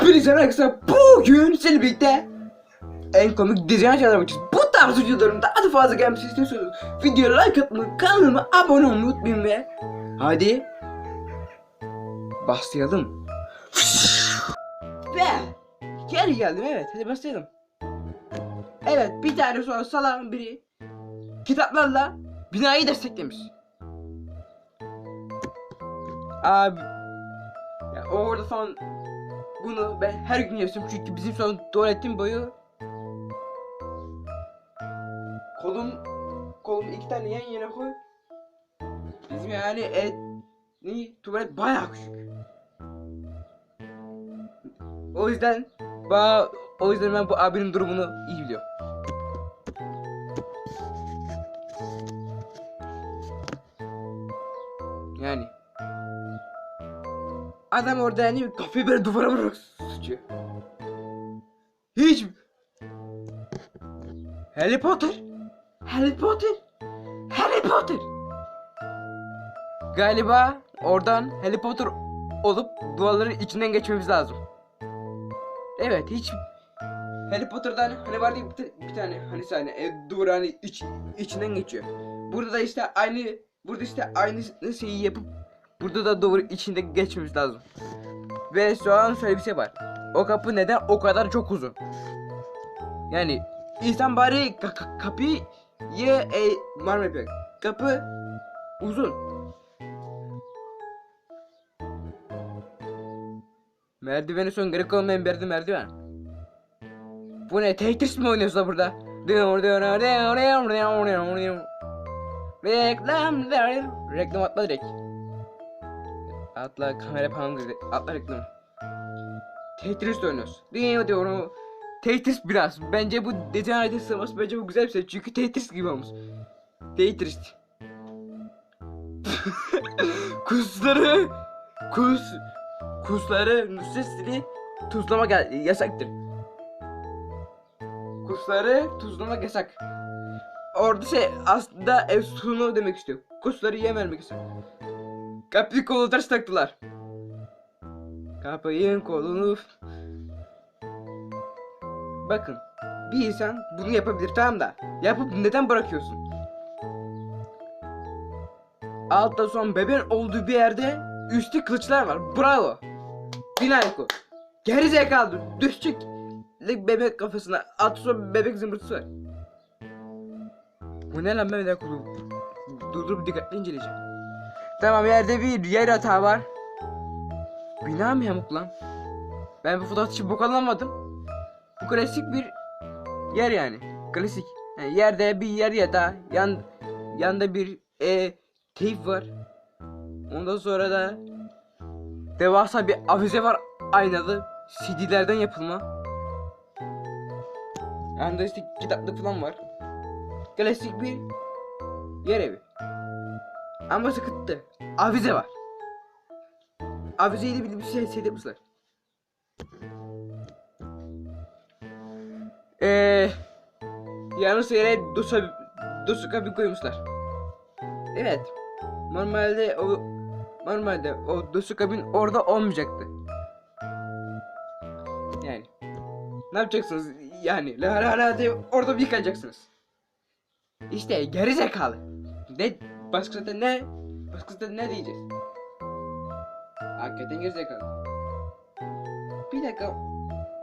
Hepinize merhaba. Bugün sizlerle birlikte en komik dizi açıklamak için bu tarz videoların daha da fazla gelmesini istiyorsanız videoya like atmayı, kanalıma abone olmayı unutmayın ve hadi başlayalım. Ve geri geldim evet hadi başlayalım. Evet bir tane sonra salağın biri kitaplarla binayı desteklemiş. Abi ya orada son bunu ben her gün yapıyorum çünkü bizim son tuvaletin boyu kolum kolum iki tane yan yana koy. Bizim yani et ne tuvalet bayağı küçük. O yüzden ba o yüzden ben bu abinin durumunu iyi biliyorum. Adam orada yani kafayı böyle duvara vurarak sıçıyor. Hiç Harry Potter Harry Potter Harry Potter Galiba oradan Harry Potter olup duvarların içinden geçmemiz lazım. Evet hiç Harry Potter'dan hani vardı ya bir, bir tane hani sahne e, duvar hani iç, içinden geçiyor. Burada da işte aynı burada işte aynı şeyi yapıp burada da duvar içinde geçmemiz lazım. Ve şu an şöyle bir şey var. O kapı neden o kadar çok uzun? Yani insan bari ka- ka- kapıyı ye e, marmar yapıyor. Kapı uzun. Merdiveni son gerek olmayan bir yerde merdiven. Bu ne? Tetris mi oynuyorsun da burada? Reklam Reklam atla direkt. Atla kamera falan dedi. Atla reklam. Tetris oynuyoruz. Değil diyorum. Tetris biraz. Bence bu detay ayrıca sığması bence bu güzel bir şey. Çünkü Tetris gibi olmuş. Tetris. Kusları kus kusları Nusret'li tuzlama gel yasaktır. Kusları tuzlamak yasak. Orada şey aslında ev sunu demek istiyor. Kusları yem vermek istiyor. Kapıyı kolu ters taktılar. Kapıyın kolunu... Bakın. Bir insan bunu yapabilir tamam da. Yapıp neden bırakıyorsun? Altta son bebeğin olduğu bir yerde üstte kılıçlar var. Bravo. Binayko. Geri zekalı. Düşecek. Bebek kafasına. At son bebek zımbırtısı var. Bu ne lan ben bir dakika dur. Durdurup dikkatli inceleyeceğim. Tamam yerde bir yer hata var. Bina mı yamuk lan? Ben bu fotoğraf için bok anlamadım. Bu klasik bir yer yani. Klasik. Yani yerde bir yer yatağı. Yan, yanda bir e, teyp var. Ondan sonra da devasa bir avize var aynalı. CD'lerden yapılma. Yanında işte kitaplık falan var. Klasik bir yer evi. Ama sıkıntı. Avize var. Avizeyle bir bir şey, yapmışlar. Eee Yalnız yere dosa dosuka bir koymuşlar. Evet. Normalde o normalde o dosukabin orada olmayacaktı. Yani ne yapacaksınız yani la la la orada bir yıkanacaksınız. İşte geri zekalı. Ne başka da ne başka da ne diyeceğiz? Hakikaten geri zekalı. Bir dakika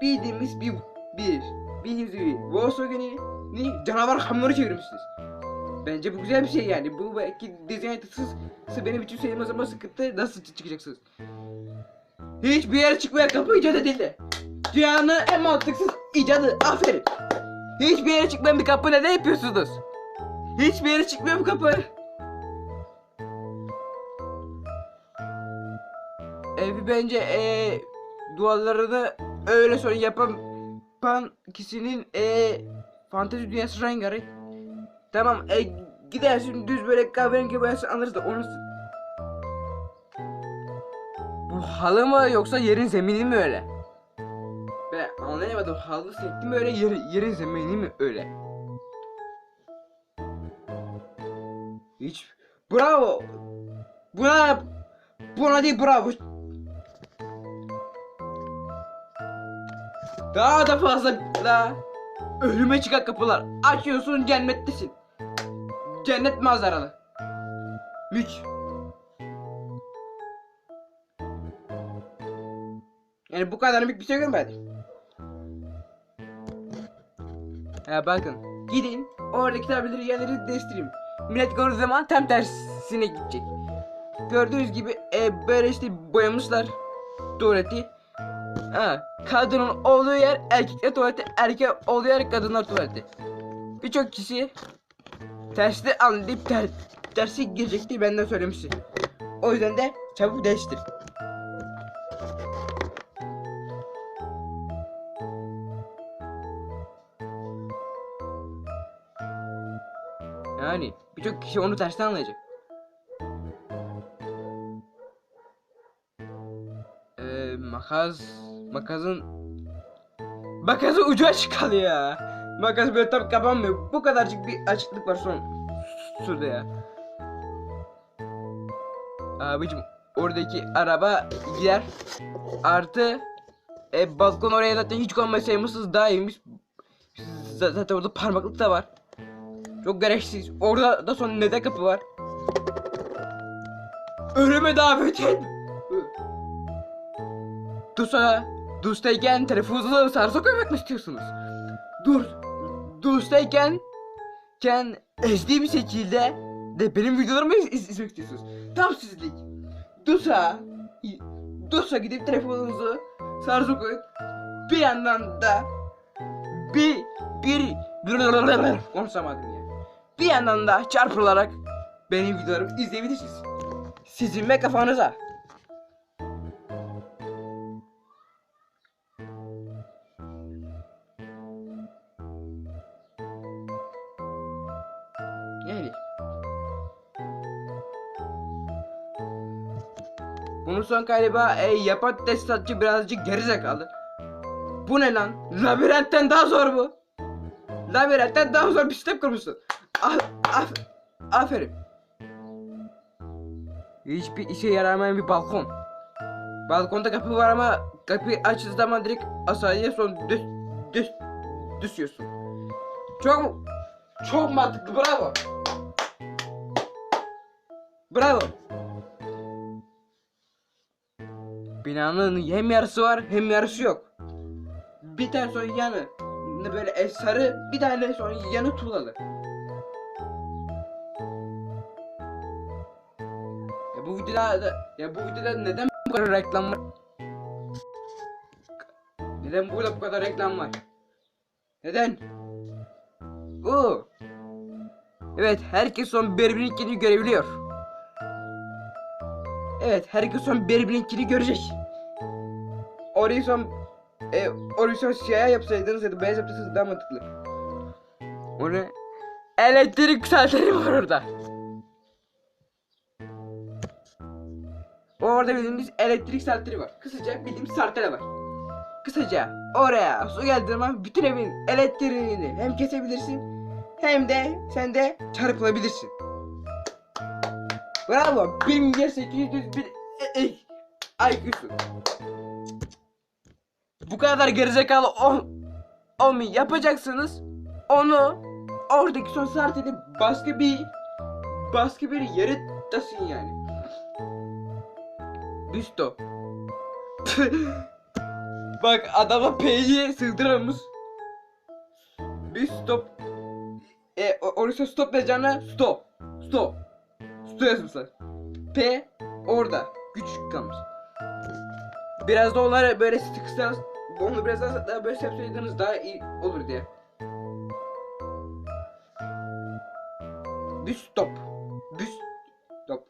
bildiğimiz bir bir bildiğimiz bir Volkswagen'i ni canavar hamuru çevirmişsiniz. Bence bu güzel bir şey yani. Bu belki dizayn hatasız benim için sayılmaz ama sıkıntı nasıl çı- çıkacaksınız? Hiçbir yere çıkmayan kapı icat edildi. Dünyanın en mantıksız icadı. Aferin. Hiçbir yere çıkmayan bir kapı neden yapıyorsunuz? Hiçbir yere çıkmıyor bu kapı. Bence eee duvarlarını öyle sonra yapan yapan kişinin eee fantezi dünyası rengarenk. Tamam e, gidersin düz böyle kahverengi boyası alırız da onu... Bu halı mı yoksa yerin zemini mi öyle? Ben anlayamadım halı sekti mi öyle yer, yerin zemini mi öyle? Hiç bravo. Buna buna değil bravo. Daha da fazla da ölüme çıkan kapılar. Açıyorsun cennettesin. Cennet manzaralı. Mük. Yani bu kadar bir şey görmedim. Ya bakın gidin oradaki tabirleri yerleri değiştireyim. Millet gördüğü zaman tam tersine gidecek. Gördüğünüz gibi e, böyle işte boyamışlar tuvaleti. Ha, kadının olduğu yer erkekler tuvaleti, erkek olduğu yer kadınlar tuvaleti. Birçok kişi tersli anlayıp ter, tersi girecekti benden söylemişti. O yüzden de çabuk değiştir. Yani birçok kişi onu tersten anlayacak. Makas makasın makasın ucu açık kalıyor. Makas böyle tam kapanmıyor. Bu kadarcık bir açıklık var son şurada ya. Abicim oradaki araba gider. Artı e, balkon oraya zaten hiç konmasaymışsınız daha iyiymiş. Zaten orada parmaklık da var. Çok gereksiz. Orada da son neden kapı var. Ölüme davet et. Dusa, dustayken telefonunuzu sarsa koymak mı istiyorsunuz? Dur, dustayken ken SD bir şekilde de benim videolarımı iz- iz- izlemek istiyorsunuz. Tam sizlik. Dusa, Dusa gidip telefonunuzu sarsa koyup bir yandan da bir bir konuşamadım ya. Bir yandan da çarpılarak benim videolarımı izleyebilirsiniz. Sizin ve kafanıza. Son galiba e, yapan tesisatçı birazcık gerizekalı. Bu ne lan? Labirentten daha zor bu. Labirentten daha zor bir step kurmuşsun. Ah, af, aferin. Hiçbir işe yaramayan bir balkon. Balkonda kapı var ama kapıyı açtığı zaman direkt aşağıya son düz düz düşüyorsun. Çok çok mantıklı bravo. Bravo. Binanın hem yarısı var hem yarısı yok. Bir tane son yanı böyle sarı bir tane son yanı tuğlalı. Ya bu videoda ya bu videoda neden bu kadar reklam var? Neden burada bu kadar reklam var? Neden? Oo. Evet, herkes son birbirininkini görebiliyor. Evet, herkes son birbirininkini görecek. Son e, son siyah yapsaydınız ya da beyaz yapsaydınız daha mantıklı. O ne? Elektrik saatleri var orada. Orada bildiğimiz elektrik saatleri var. Kısaca bildiğimiz saatler var. Kısaca oraya su geldiği zaman bütün evin elektriğini hem kesebilirsin hem de sen de çarpılabilirsin. Bravo. 1 milyar 801 e, e, IQ'sun. Bu kadar gerizekalı ol, olmayı yapacaksınız. Onu oradaki son saatini başka bir başka bir yere tasın yani. Büsto. Bak adama P'yi sığdıramış. Bir stop. E orası stop yazacağına stop. Stop. Stop yazmışlar. P orada. Küçük kalmış. Biraz da onları böyle sıkışsanız onu biraz daha, daha böyle yapsaydınız daha iyi olur diye. Bir stop. Bir stop.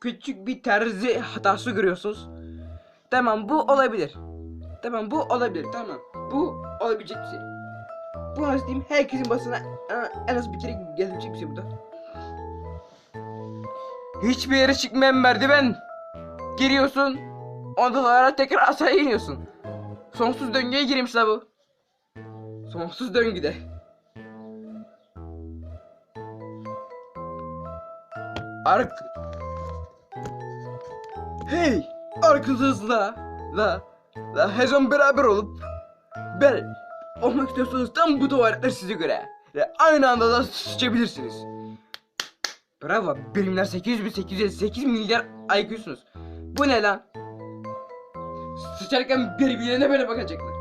Küçük bir terzi hatası görüyorsunuz. Tamam bu olabilir. Tamam bu olabilir tamam. Bu olabilecek bir şey. Bu nasıl diyeyim herkesin basına en az bir kere gelebilecek bir şey bu da. Hiçbir yere çıkmayan merdiven. Giriyorsun. Ondan sonra tekrar aşağı iniyorsun. Sonsuz döngüye girmiş la bu. Sonsuz döngüde. Ark... Hey! Arkadaşlar! La! ve her zaman beraber olup ben olmak istiyorsanız tam bu tuvaletler size göre. Ve aynı anda da sıçabilirsiniz. Bravo. Birimler 8858 milyar IQ'sunuz. Bu ne lan? Sıçarken birbirlerine böyle bakacaklar.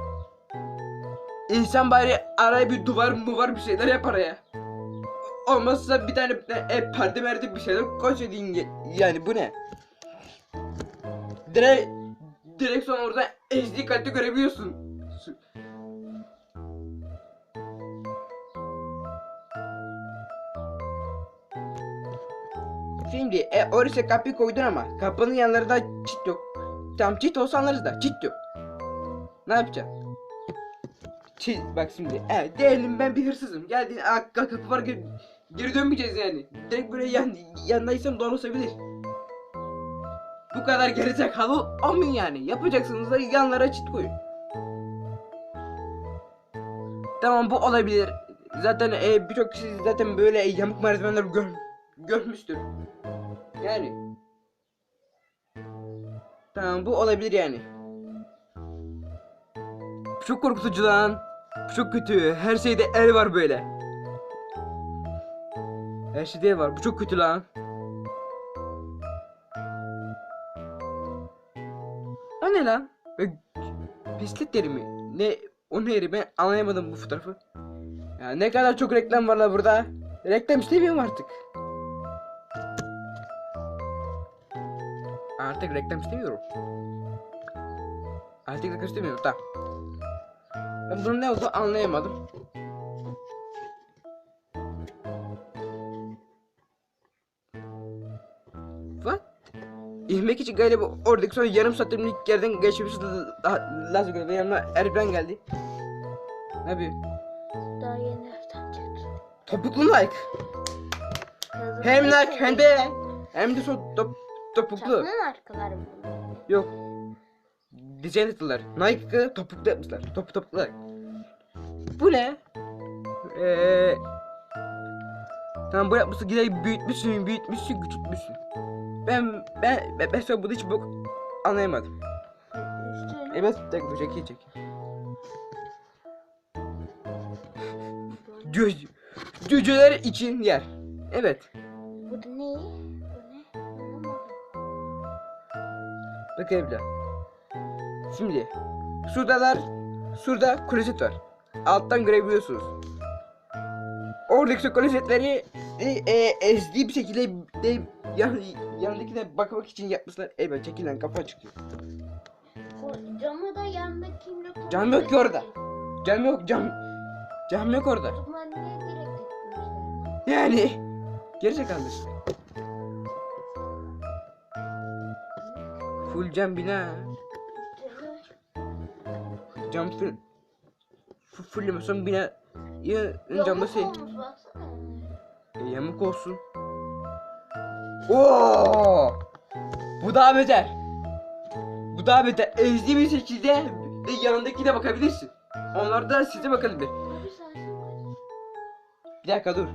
İnsan bari araya bir duvar mı var bir şeyler yapar ya. Olmazsa bir tane e, perde merde bir şeyler koysaydın ya- yani bu ne? Direkt sonra orada HD kalite görebiliyorsun. Şimdi e, oraya kapıyı koydun ama kapının yanlarında çit yok. Tam çit olsa anlarız da çit yok. Ne yapacaksın? Çit bak şimdi. Evet diyelim ben bir hırsızım. Ka- kapı var geri, geri dönmeyeceğiz yani. Direkt böyle yan, yandaysam dolaşabilir. Bu kadar gerizekalı olmayın yani. Yapacaksınız da yanlara çit koyun. Tamam bu olabilir. Zaten e, birçok kişi zaten böyle yamuk merdivenler gör, görmüştür. Yani. Tamam bu olabilir yani. Çok korkutucu lan. Çok kötü. Her şeyde el var böyle. Her şeyde el var. Bu çok kötü lan. O ne lan? Pislik deri mi? Ne? O ne yeri? Ben anlayamadım bu fotoğrafı. Ya ne kadar çok reklam var la burada. Reklam istemiyorum artık. Artık reklam istemiyorum. Artık reklam istemiyorum. Tamam. Ben bunun ne olduğunu anlayamadım. What? İlmek için galiba oradaki son yarım saatlik yerden geçmesi la- lazım. Ve yanıma Erben geldi. Ne yapıyor? Daha yeni evden çıktım. Topuklu like. Hem like hem de hem de son top, topuklu. Çapının arkaları mı? Yok. Dizayn ettiler. Nike'ı topuklu yapmışlar. Top topuklu. Bu ne? Eee Tamam bu yapmışsın gider büyütmüşsün, büyütmüşsün, küçültmüşsün. Ben ben ben, ben sonra bunu hiç bok anlayamadım. Evet, tek bu çek çek. Cüceler için yer. Evet. Bak evlat. Şimdi şuradalar şurada klozet var. Alttan görebiliyorsunuz. Oradaki klozetleri e, e, ezdiği bir şekilde de, yan, yanındakine bakmak için yapmışlar. Evet çekilen kafa çıkıyor. Camı da yandaki lokum. Cam yok ki orada. Cam yok cam. Cam yok orada. O zaman niye direkt etmişler? Yani gerizekalı. Full cam bina. Cam full. Full, full son bina. Ya camda şey. E, yamuk olsun. Oo! Bu daha beter. Bu daha beter. Ezdi bir şekilde de yanındakine bakabilirsin. Onlar da size. Bu bir. Bir dakika dur.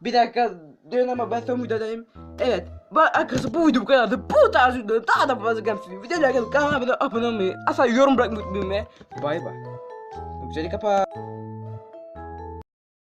Bir dakika dön ama ben son videodayım. Evet. Arkası bu video bu kadardı. Bu tarz videoları daha da fazla gelmesini videoları kanalıma abone olmayı, asla yorum bırakmayı unutmayın ve bay bay. Güzel kapa.